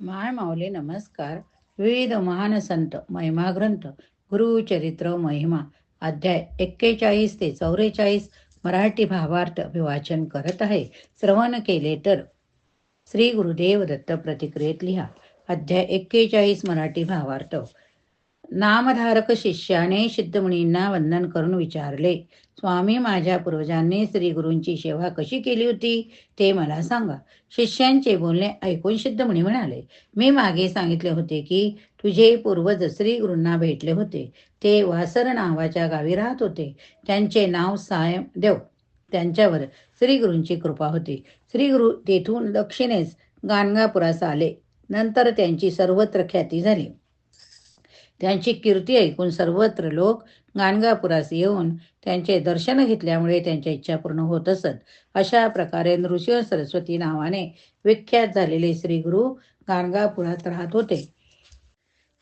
माय माऊली नमस्कार. विविध महान संत महिमा ग्रंथ गुरुचरित्र महिमा अध्याय एक्केचाळीस ते चौवेचाळीस मराठी भावार्थ अभिवाचन करत आहे. श्रवण केले तर श्री गुरुदेव दत्त प्रतिक्रियेत लिहा. अध्याय एक्केचाळीस मराठी भावार्थ. नामधारक शिष्याने सिद्धमुनींना वंदन करून विचारले स्वामी माझ्या पूर्वजांनी श्री गुरूंची सेवा कशी केली होती? ते मला सांगा. शिष्यांचे बोलणे ऐकून सिद्धमुनी म्हणाले मी मागे सांगितले होते की तुझे पूर्वज श्री गुरूंना भेटले होते. ते वासर नावाच्या गावी राहत होते. त्यांचे नाव सायम देव. त्यांच्यावर श्री गुरूंची कृपा होती. श्री गुरु तेथून दक्षिणेस गाणगापुरास आले. नंतर त्यांची सर्वत्र ख्याती झाली. त्यांची कीर्ती ऐकून सर्वत्र लोक गाणगापुरास येऊन त्यांचे दर्शन घेतल्यामुळे त्यांच्या इच्छा पूर्ण होत असत. अशा प्रकारे नृसिंह सरस्वती नावाने विख्यात झालेले श्री गुरु गाणगापुरात राहत होते.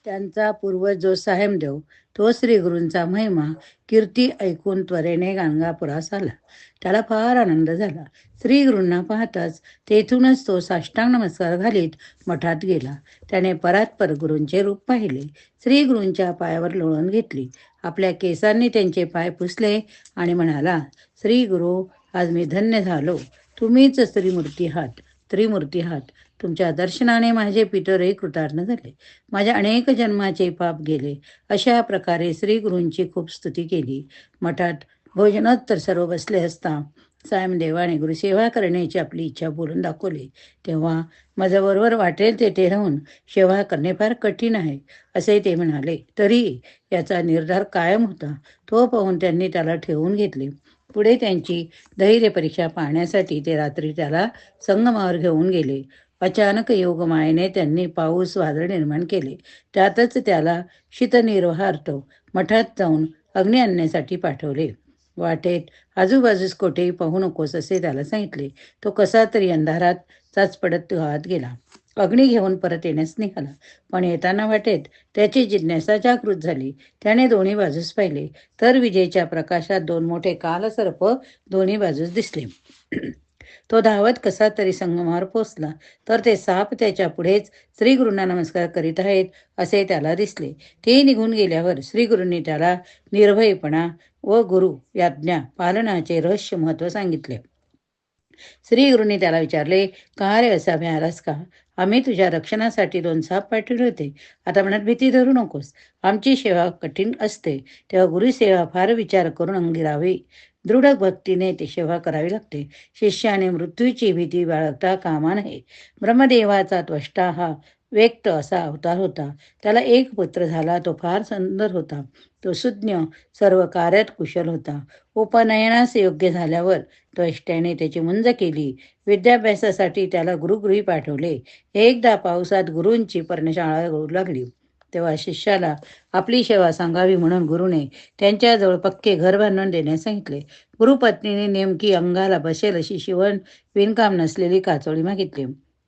त्यांचा पूर्वज जो साहेबदेव तो श्री गुरूंचा महिमा कीर्ती ऐकून त्वरेने गाणगापुरास आला. त्याला फार आनंद झाला. श्री गुरूंना पाहताच तेथूनच तो साष्टांग नमस्कार घालीत मठात गेला. त्याने परात्पर गुरूंचे रूप पाहिले. श्री गुरूंच्या पायावर लोळून घेतली. आपल्या केसांनी त्यांचे पाय पुसले आणि म्हणाला श्री गुरु आज मी धन्य झालो. तुम्हीच श्रीमूर्ती आहात त्रिमूर्ती आहात. तुमच्या दर्शनाने माझे पितरही कृतार्थ झाले. माझ्या अनेक जन्माचे पाप गेले. अशा प्रकारे श्री गुरूंची खूप स्तुती केली. मठात भोजनोत्तर सर्व बसले असता सायमदेवाने गुरुसेवा करण्याची आपली इच्छा बोलून दाखवली. तेव्हा माझ्याबरोबर वाटेल तेथे राहून सेवा करणे फार कठीण आहे असे ते म्हणाले. तरी याचा निर्धार कायम होता. तो पाहून त्यांनी त्याला ठेवून घेतले. पुढे त्यांची धैर्य परीक्षा पाहण्यासाठी ते रात्री त्याला संगमावर घेऊन गेले. अचानक योगमायेने त्यांनी पाऊस वादळ निर्माण केले. त्यातच त्याला शीतनिर्वाहार्थ मठात जाऊन अग्नी आणण्यासाठी पाठवले. वाटेत आजूबाजूस कोठेही पाहू नकोस असे त्याला सांगितले. तो कसा तरी अंधारात चाच पडत गावात गेला. अग्नी घेऊन परत येण्यास निघाला. पण येताना वाटेत त्याची जिज्ञासा जागृत झाली. त्याने दोन्ही बाजूस पाहिले. तर विजेच्या प्रकाशात दोन मोठे कालसर्प दोन्ही बाजूस दिसले. तो धावत कसा तरी संगमावर पोचला. तर ते साप त्याच्या पुढेच श्रीगुरूंना नमस्कार करीत आहेत असे त्याला दिसले. ते निघून गेल्यावर श्रीगुरूंनी त्याला निर्भयपणा व गुरु याज्ञा पालनाचे रहस्य महत्त्व सांगितले. श्री गुरुनी त्याला विचारले का रे असा मिळालास का? आम्ही तुझ्या रक्षणासाठी दोन साप पाठवले होते. आता म्हणत भीती धरू नकोस. आमची सेवा कठीण असते. तेव्हा गुरुसेवा फार विचार करून अंगिरावी दृढ भक्तीने ती सेवा करावी लागते. शिष्याने मृत्यूची भीती बाळगता कामा नये. ब्रह्मदेवाचा त्वष्टा हा व्यक्त असा अवतार होता. त्याला एक पुत्र झाला तो फार सुंदर होता. तो सुज्ञ सर्व कार्यात कुशल होता. उपनयनास योग्य झाल्यावर त्वष्ट्याने त्याची मुंज केली. विद्याभ्यासासाठी त्याला गुरुगृही पाठवले. एकदा पावसात गुरूंची पर्णशाळा होऊ लागली. तेव्हा शिष्याला आपली सेवा सांगावी म्हणून गुरुने त्यांच्याजवळ पक्के घर बांधून देण्यास सांगितले. गुरुपत्नीने नेमकी अंगाला बसेल अशी शिवण विणकाम नसलेली काचोळी मागितली.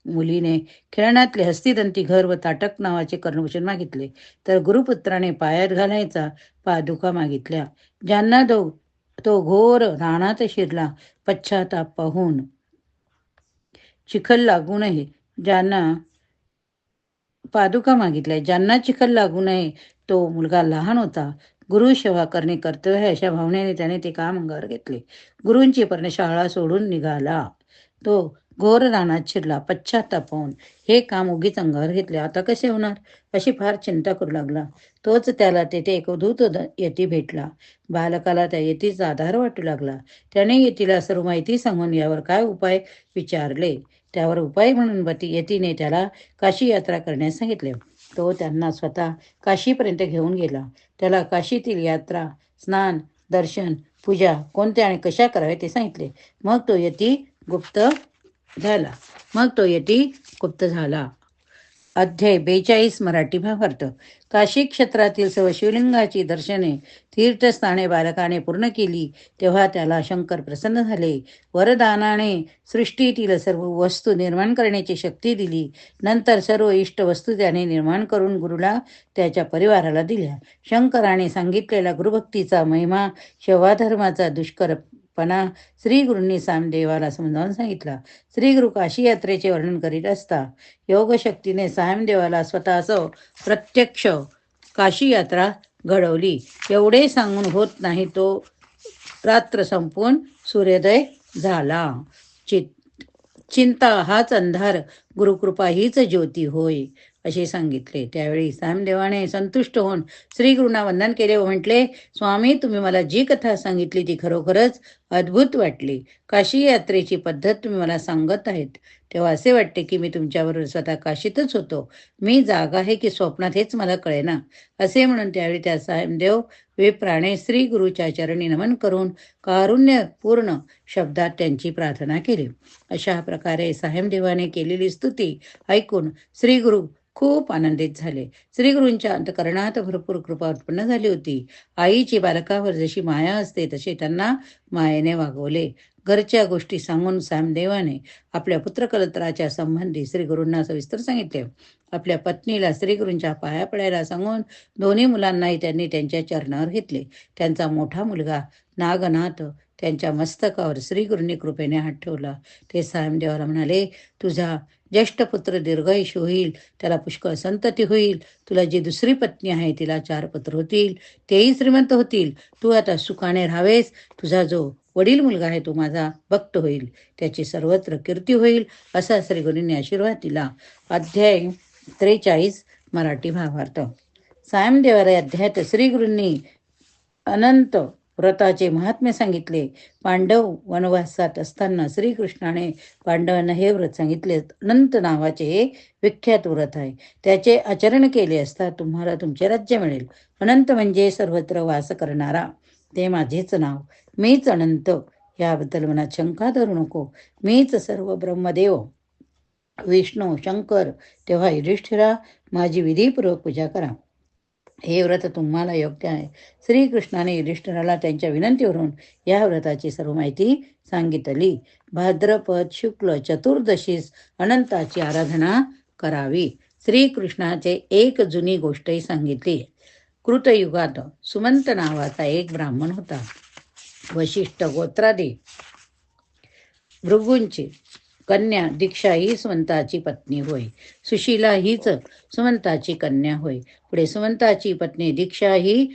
मुलीने खेळण्यातले हस्तिदंती घर व ताटक नावाचे कर्णभूषण मागितले. तर गुरुपुत्राने पायात घालायचा पादुका मागितल्या. ज्यांना तो तो घोर राणात शिरला पश्चाताप पाहून चिखल लागू नये. ज्यांना पादुका मागितल्या ज्यांना चिखल लागू नये तो मुलगा लहान होता. गुरु सेवा करणे कर्तव्य आहे अशा भावनेने त्याने ते काम अंगावर घेतले. गुरूंची पर्णशाळा सोडून निघाला. तो घोर रानात शिरला पश्चाताप पाहून हे काम उगीच अंगावर घेतले. आता कसे होणार? अशी फार चिंता करू लागला. तोच त्याला तेथे एक धूत यती भेटला. बालकाला त्या यतीचा आधार वाटू लागला. त्याने यतीला सर्व माहिती सांगून यावर काय उपाय विचारले? त्यावर उपाय म्हणून बती यतीने त्याला काशी यात्रा करण्यास सांगितले. तो त्यांना स्वतः काशीपर्यंत घेऊन गेला. त्याला काशीतील यात्रा स्नान दर्शन पूजा कोणत्या आणि कशा करावे ते सांगितले. मग तो यती गुप्त झाला. मग तो यती गुप्त झाला. अध्याय बेचाळीस मराठी भावार्थ. काशी क्षेत्रातील सर्व शिवलिंगाची दर्शने तीर्थस्थाने बालकाने पूर्ण केली तेव्हा त्याला शंकर प्रसन्न झाले. वरदानाने सृष्टीतील सर्व वस्तू निर्माण करण्याची शक्ती दिली. नंतर सर्व इष्ट वस्तू त्याने निर्माण करून गुरुला त्याच्या परिवाराला दिल्या. शंकराने सांगितलेला गुरुभक्तीचा महिमा शवाधर्माचा दुष्कर पणा श्री गुरूंनी सामदेवाला समजावून सांगितला. श्री गुरु काशी यात्रेचे वर्णन करीत असता योगशक्तीने सायमदेवाला स्वतःचं प्रत्यक्ष काशी यात्रा घडवली. एवढे सांगून होत नाही तो रात्र संपून सूर्योदय झाला. चित चिंता हाच अंधार गुरुकृपा हीच ज्योती होय. असे सांगितले. त्यावेळी सामदेवाने संतुष्ट होऊन श्रीगुरूंना वंदन केले व म्हटले स्वामी तुम्ही मला जी कथा सांगितली ती खरोखरच अद्भुत वाटली. काशी यात्रेची पद्धत तुम्ही मला सांगत आहेत. तेव्हा असे वाटते की मी तुमच्याबरोबर स्वतः काशीतच होतो. मी जागा आहे की स्वप्नात हेच मला कळेना. असे म्हणून त्यावेळी त्या साहेबदेव विप्राणे श्री गुरुच्या चरणी नमन करून कारुण्यपूर्ण शब्दात त्यांची प्रार्थना केली. अशा प्रकारे साहेबदेवाने केलेली स्तुती ऐकून श्री गुरु खूप आनंदित झाले. श्रीगुरूंच्या अंतकरणात भरपूर कृपा उत्पन्न झाली होती. आईची बालकावर जशी माया असते तसे त्यांना मायेने वागवले. घरच्या गोष्टी सांगून सामदेवाने आपल्या पुत्रकलत्राच्या संबंधी श्रीगुरूंना सविस्तर सांगितले. आपल्या पत्नीला श्रीगुरूंच्या पाया पडायला सांगून दोन्ही मुलांनाही त्यांनी त्यांच्या चरणावर घेतले. त्यांचा मोठा मुलगा नागनाथ त्यांच्या मस्तकावर श्रीगुरूंनी कृपेने हात ठेवला. ते सायमदेवाला म्हणाले तुझा ज्येष्ठ पुत्र दीर्घायुष होईल त्याला पुष्कळ संतती होईल तुला जी दुसरी पत्नी आहे तिला चार पुत्र होतील तेही श्रीमंत होतील. तू आता सुखाने राहावेस तुझा जो वडील मुलगा आहे तो माझा भक्त होईल त्याची सर्वत्र कीर्ती होईल असा श्रीगुरूंनी आशीर्वाद दिला. अध्याय त्रेचाळीस मराठी भावार्थ सायमदेवाला अध्यायात श्रीगुरूंनी अनंत व्रताचे महात्म्य सांगितले. पांडव वनवासात असताना श्रीकृष्णाने पांडवांना हे व्रत सांगितले. अनंत नावाचे हे विख्यात व्रत आहे. त्याचे आचरण केले असता तुम्हाला तुमचे राज्य मिळेल. अनंत म्हणजे सर्वत्र वास करणारा. ते माझेच नाव. मीच अनंत. याबद्दल मनात शंका धरू नको. मीच सर्व ब्रह्मदेव. विष्णू शंकर तेव्हा युधिष्ठिरा माझी विधीपूर्वक पूजा करा. हे व्रत तुम्हाला योग्य आहे. श्रीकृष्णाने युधिष्ठिराला त्यांच्या विनंतीवरून या व्रताची सर्व माहिती सांगितली. भाद्रपद शुक्ल चतुर्दशीस अनंताची आराधना करावी. श्रीकृष्णाचे एक जुनी गोष्टही सांगितली. कृतयुगात सुमंत नावाचा एक ब्राह्मण होता. वशिष्ठ गोत्रादी भृगूंची कन्या दीक्षा ही सुमंताची पत्नी होय. सुशीला हीच सुमंताची कन्या होय. पुढे सुमंताची पत्नी दीक्षा ही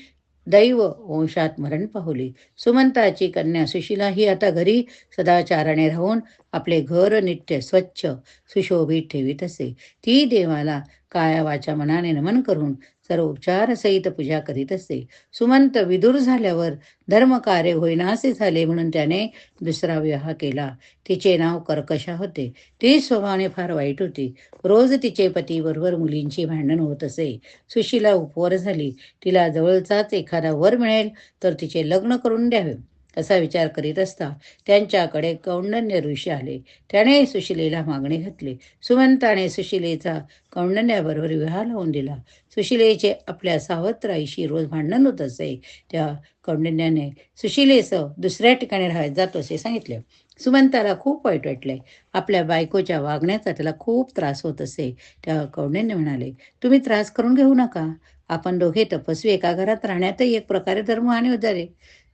दैव वंशात मरण पाहुली सुमंताची कन्या सुशीला ही आता घरी सदाचाराने राहून आपले घर नित्य स्वच्छ सुशोभित ठेवीत असे. ती देवाला काया वाचा मनाने नमन करून सर्व उपचारसहित पूजा करीत असे. सुमंत विदूर झाल्यावर धर्मकार्य होईनासे झाले म्हणून त्याने दुसरा विवाह केला. तिचे नाव कर्कशा होते. ती स्वभावाने फार वाईट होती. रोज तिचे पती बरोबर मुलींची भांडण होत असे. सुशीला उपवर झाली. तिला जवळचाच एखादा वर मिळेल तर तिचे लग्न करून द्यावे. असा विचार करीत असता त्यांच्याकडे कौंडन्य ऋषी आले. त्याने सुशिलेला मागणी घातली. सुमंताने सुशिलेचा कौंडण्याबरोबर विवाह लावून दिला. सुशिलेचे आपल्या सावत्राईशी रोज भांडण होत असे. त्या कौंडण्याने सुशिलेसह दुसऱ्या ठिकाणी राहायला जातो असे सांगितले. सुमंताला खूप वाईट वाटले. आपल्या बायकोच्या वागण्याचा त्याला खूप त्रास होत असे. त्या कौंडिन्य म्हणाले तुम्ही त्रास करून घेऊ नका. आपण दोघे तपस्वी एका घरात राहण्यातही एक प्रकारे धर्महानी होते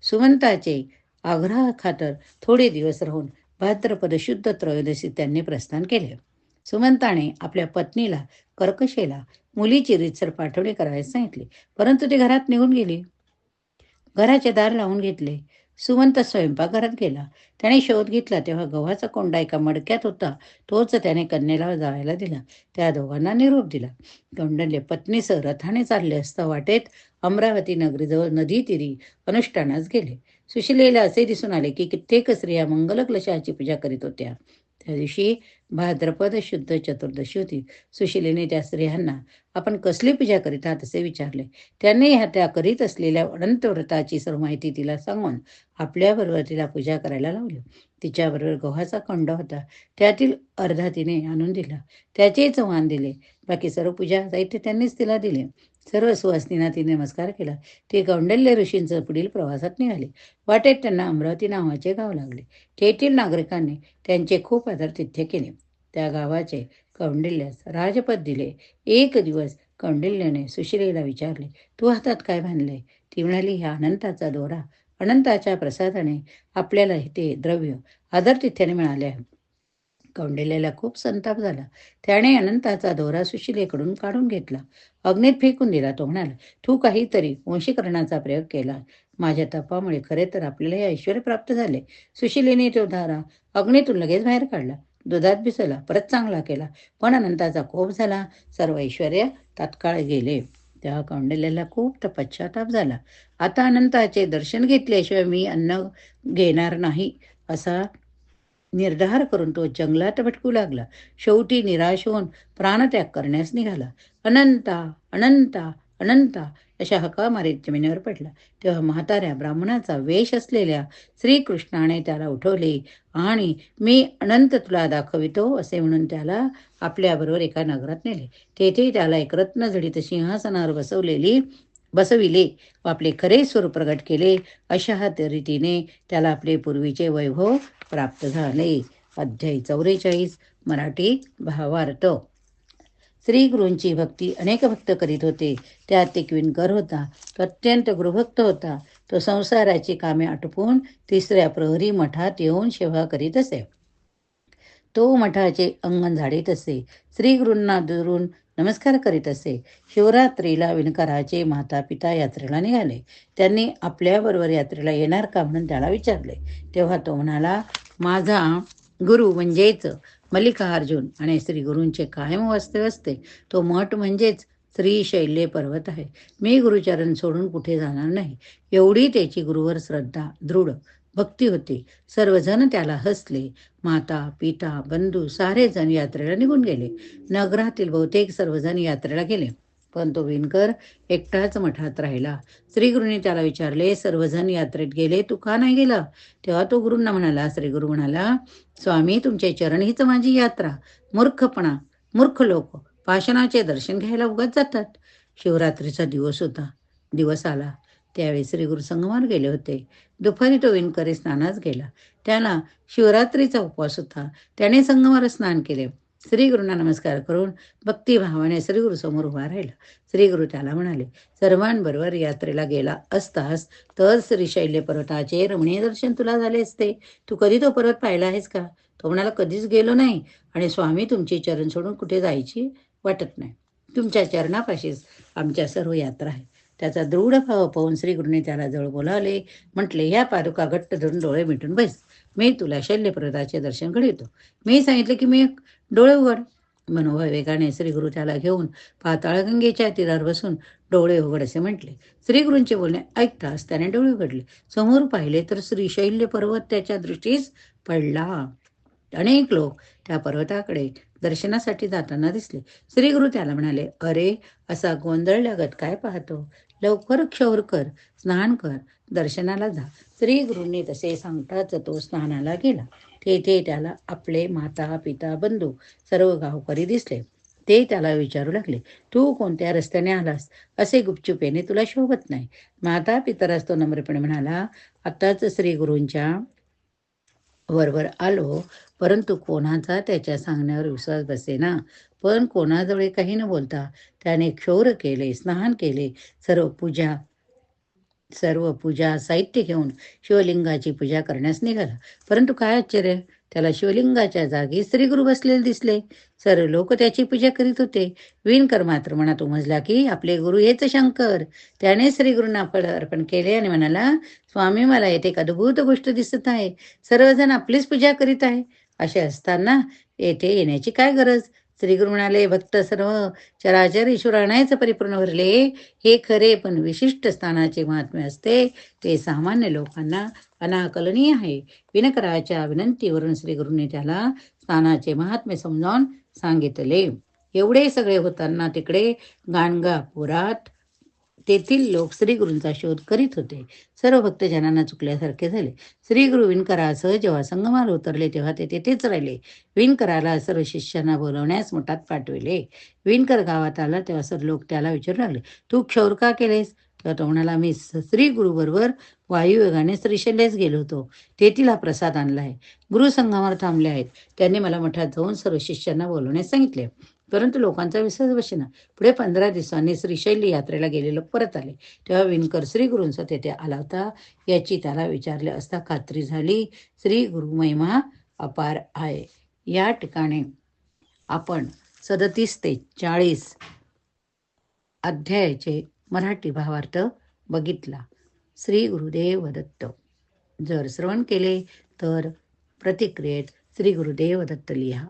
सुमंताचे आग्रह खातर थोडे दिवस राहून भाद्रपद शुद्ध त्रयोदशी त्यांनी प्रस्थान केले. सुमंताने आपल्या पत्नीला कर्कशेला मुलीची रीतसर पाठवणी करायला सांगितले. परंतु ते घरात निघून गेली. घराचे दार लावून घेतले. सुमंत स्वयंपाकघरात गेला. त्याने शोध घेतला तेव्हा गव्हाचा कोंडा एका मडक्यात होता. तोच त्याने कन्येला जायला दिला. त्या दोघांना निरोप दिला. कौंडल्य पत्नीसह रथाने चालले असता वाटेत अमरावती नगरीजवळ नदी तिरी अनुष्ठानास गेले. सुशिलेला असे दिसून आले की कित्येक स्त्रिया मंगल क्लशाची पूजा करीत होत्या. त्या दिवशी भाद्रपद शुद्ध चतुर्दशी होती. सुशिलेने त्या स्त्रियांना आपण कसली पूजा करीत आहात असे विचारले. त्यांनी ह्या त्या करीत असलेल्या अनंत व्रताची सर्व माहिती तिला सांगून आपल्याबरोबर तिला पूजा करायला लावली. तिच्याबरोबर गव्हाचा खंड होता. त्यातील अर्धा तिने आणून दिला. त्याचेच चव्हाण दिले. बाकी सर्व पूजा साहित्य त्यांनीच तिला दिले. सर्व सुवासनींना तिने नमस्कार केला. ते कौंडल्य ऋषींचं पुढील प्रवासात निघाले. वाटेत त्यांना अमरावती नावाचे गाव लागले. तेथील नागरिकांनी त्यांचे खूप आदर तिथे केले. त्या गावाचे कौंडिल्यास राजपद दिले. एक दिवस कौंडिल्याने सुशिलेला विचारले तू हातात काय बांधले ती म्हणाली ह्या अनंताचा दोरा. अनंताच्या प्रसादाने आपल्याला ते द्रव्य आदर तिथ्याने मिळाले आहे. कौंडिल्याला खूप संताप झाला. त्याने अनंताचा दोरा सुशिलेकडून काढून घेतला. अग्नीत फेकून दिला. तो म्हणाला तू काहीतरी वंशीकरणाचा प्रयोग केला. माझ्या तपामुळे खरे तर आपल्याला हे ऐश्वर प्राप्त झाले. सुशिलेने तो धारा अग्नीतून लगेच बाहेर काढला. दुधात भिसला परत चांगला केला. पण अनंताचा कोप झाला. सर्व ऐश्वर तात्काळ गेले. तेव्हा कौंडिल्याला खूप पश्चाताप झाला. आता अनंताचे दर्शन घेतल्याशिवाय मी अन्न घेणार नाही असा निर्धार करून तो जंगलात भटकू लागला. शेवटी निराश होऊन प्राणत्याग करण्यास निघाला. अनंता अनंता अनंता अशा हका मारीत जमिनीवर पडला. तेव्हा म्हाताऱ्या ब्राह्मणाचा वेश असलेल्या श्रीकृष्णाने त्याला उठवले आणि मी अनंत तुला दाखवितो असे म्हणून त्याला आपल्याबरोबर एका नगरात नेले. तेथे त्याला एक रत्नझडीत सिंहासनावर बसवलेली बसविले व आपले खरे स्वरूप प्रगट केले. अशा रीतीने त्याला आपले पूर्वीचे वैभव प्राप्त झाले. अध्याय चौवेचाळीस मराठी भावार्थ. श्री गुरूंची भक्ती अनेक भक्त करीत होते. त्यात एक विणकर होता. तो अत्यंत गुरुभक्त होता. तो संसाराची कामे आटपून तिसऱ्या प्रहरी मठात येऊन सेवा करीत असे. तो मठाचे अंगण झाडीत असे. श्री गुरूंना दुरून नमस्कार करीत असे. शिवरात्रीला विणकराचे माता पिता यात्रेला निघाले. त्यांनी आपल्याबरोबर यात्रेला येणार का म्हणून त्याला विचारले. तेव्हा तो म्हणाला माझा गुरु म्हणजेच मल्लिकार्जुन आणि श्री गुरूंचे कायम वास्तव्य असते. तो मठ म्हणजेच श्री शैल्य पर्वत आहे. मी गुरुचरण सोडून कुठे जाणार नाही. एवढी त्याची गुरुवर श्रद्धा दृढ भक्ती होती. सर्वजण त्याला हसले. माता पिता बंधू सारे जण यात्रेला निघून गेले. नगरातील बहुतेक सर्वजण यात्रेला गेले. पण तो विणकर एकटाच मठात राहिला. श्रीगुरूंनी त्याला विचारले सर्वजण यात्रेत गेले तू का नाही गेला? तेव्हा तो गुरूंना म्हणाला श्रीगुरु म्हणाला स्वामी तुमचे चरण हीच माझी यात्रा. मूर्खपणा मूर्ख लोक पाषणाचे दर्शन घ्यायला उगत जातात. शिवरात्रीचा दिवस होता दिवस आला. त्यावेळी श्री गुरु संगमावर गेले होते. दुपारी तो विणकरी स्नानास गेला. त्याला शिवरात्रीचा उपवास होता. त्याने संगमावर स्नान केले. श्री गुरुंना नमस्कार करून भक्तिभावाने श्रीगुरु समोर उभा राहिला. श्रीगुरु त्याला म्हणाले सर्वांबरोबर यात्रेला गेला असतास तर श्री शैल्य पर्वताचे रमणीय दर्शन तुला झाले असते. तू कधी तो पर्वत पाहिला आहेस का? तो म्हणाला कधीच गेलो नाही आणि स्वामी तुमची चरण सोडून कुठे जायची वाटत नाही. तुमच्या चरणापाशीच आमच्या सर्व यात्रा आहे. त्याचा दृढ भाव पाहून श्री गुरुने त्याला जवळ बोलावले. म्हटले ह्या पादुका घट्ट धरून डोळे मिटून बस. मी तुला शल्यप्रदाचे दर्शन घडवितो. मी सांगितले की मी डोळे उघड. मनोभावेगाने गुरु त्याला घेऊन पाताळगंगेच्या तीरावर बसून डोळे उघड असे म्हटले. श्रीगुरूंचे बोलणे ऐकताच त्याने डोळे उघडले. समोर पाहिले तर श्रीशैल्य पर्वत त्याच्या दृष्टीस पडला. अनेक लोक त्या पर्वताकडे दर्शनासाठी जाताना दिसले. श्रीगुरु त्याला म्हणाले अरे असा गोंधळल्यागत काय पाहतो? लवकर क्षौर कर स्नान कर दर्शनाला जा. श्री गुरुंनी तसे सांगताच तो स्नानाला गेला. तेथे त्याला आपले माता पिता बंधू सर्व गावकरी दिसले. ते त्याला विचारू लागले तू कोणत्या रस्त्याने आलास? असे गुपचुपेने तुला शोभत नाही. माता पितरास तो नम्रपणे म्हणाला आताच श्री गुरूंच्या वरवर आलो परंतु कोणाचा त्याच्या सांगण्यावर विश्वास बसेना. पण कोणाजवळ काही न बोलता त्याने क्षौर केले स्नान केले सर्व पूजा सर्व पूजा साहित्य घेऊन शिवलिंगाची पूजा करण्यास निघाला. परंतु काय आश्चर्य? त्याला शिवलिंगाच्या जागी श्रीगुरु बसलेले दिसले. सर्व लोक त्याची पूजा करीत होते. विणकर मात्र मनात उमजला की आपले गुरु हेच शंकर. त्याने श्रीगुरूंना अर्पण केले आणि म्हणाला स्वामी मला येथे एक अद्भुत गोष्ट दिसत आहे. सर्वजण आपलीच पूजा करीत आहे. असे असताना येथे येण्याची काय गरज? श्रीगुरु म्हणाले भक्त सर्व चराचर ईश्वराणायचं परिपूर्ण भरले. हे खरे पण विशिष्ट स्थानाचे महात्म्य असते. ते सामान्य लोकांना अनाकलनीय आहे. विनकराच्या विनंतीवरून श्रीगुरूंनी त्याला स्थानाचे महात्म्य समजावून सांगितले. एवढे सगळे होताना तिकडे गाणगापुरात तेथील लोक श्रीगुरूंचा शोध करीत होते. सर्व भक्तजनांना चुकल्यासारखे झाले. श्रीगुरु विणकरासह जेव्हा संगमाल उतरले तेव्हा ते तेथेच राहिले. विणकराला सर्व शिष्यांना बोलवण्यास मठात पाठविले. विणकर गावात आला तेव्हा सर्व लोक त्याला विचारू लागले. तू क्षौर का केलेस? तेव्हा तो म्हणाला मी श्री गुरु बरोबर श्रीशैल्यास गेलो होतो. तेथील हा प्रसाद आणला आहे. गुरु संगमावर थांबले आहेत. त्यांनी मला मठात जाऊन सर्व शिष्यांना बोलवण्यास सांगितले. परंतु लोकांचा विश्वास बसेना. पुढे पंधरा दिवसांनी श्रीशैली यात्रेला गेलेलो परत आले. तेव्हा विणकर श्री गुरूंचा तेथे आला होता. याची त्याला विचारले असता खात्री झाली श्री गुरु महिमा अपार आहे. या ठिकाणी आपण सदतीस ते चाळीस अध्यायाचे मराठी भावार्थ बघितला. श्री गुरुदेव दत्त. जर श्रवण केले तर प्रतिक्रियेत श्री गुरुदेव दत्त लिहा.